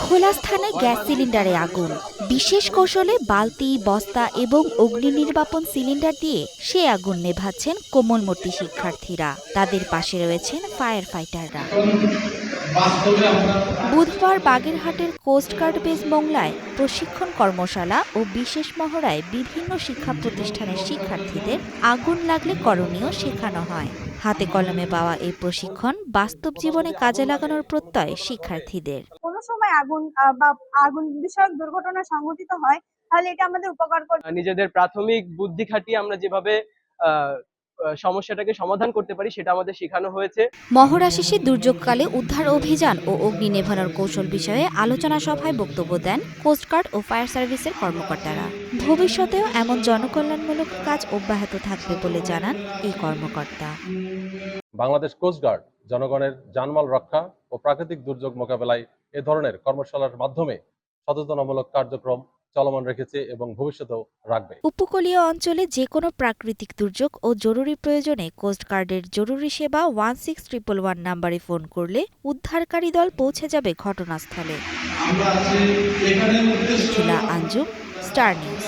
খোলা স্থানে গ্যাস সিলিন্ডারে আগুন। বিশেষ কৌশলে বালতি, বস্তা এবং অগ্নি নির্বাপন সিলিন্ডার দিয়ে সে আগুন নেভাচ্ছেন কোমলমূর্তি শিক্ষার্থীরা। তাদের পাশে রয়েছেন ফায়ার ফাইটাররা বুধবার বাগেরহাটের কোস্টগার্ড বেস মোংলায় প্রশিক্ষণ কর্মশালা ও বিশেষ মহড়ায় বিভিন্ন শিক্ষা প্রতিষ্ঠানের শিক্ষার্থীদের আগুন লাগলে করণীয় শেখানো হয়। হাতে কলমে পাওয়া এই প্রশিক্ষণ বাস্তব জীবনে কাজে লাগানোর প্রত্যয় শিক্ষার্থীদের। কোনো সময় আগুন বা আগুন বিষয়ক দুর্ঘটনা সংঘটিত হয় তাহলে এটা আমাদের উপকার করে নিজেদের প্রাথমিক বুদ্ধি খাটিয়ে আমরা যেভাবে সমস্যাটাকে সমাধান করতে পারি সেটা আমাদের শেখানো হয়েছে। মহড়া শেষে দুর্যোগকালে উদ্ধার অভিযান ও অগ্নি নেভানোর কৌশল বিষয়ে আলোচনা সভায় বক্তব্য দেন কোস্টগার্ড ও ফায়ার সার্ভিসের কর্মকর্তারা। ভবিষ্যতেও এমন জনকল্যাণমূলক কাজ অব্যাহত থাকবে বলে জানান এই কর্মকর্তা। বাংলাদেশ কোস্টগার্ড জনগণের জানমাল রক্ষা ও প্রাকৃতিক দুর্যোগ মোকাবেলায় এ ধরনের কর্মশালার মাধ্যমে সচেতনামূলক কার্যক্রম চলমান রেখেছে এবং ভবিষ্যতেও রাখবে। উপকূলীয় অঞ্চলে যে কোনো প্রাকৃতিক দুর্যোগ ও জরুরি প্রয়োজনে কোস্টগার্ডের জরুরি সেবা ওয়ান সিক্স ট্রিপল ওয়ান নাম্বারে ফোন করলে উদ্ধারকারী দল পৌঁছে যাবে ঘটনাস্থলে। Anjum Star News.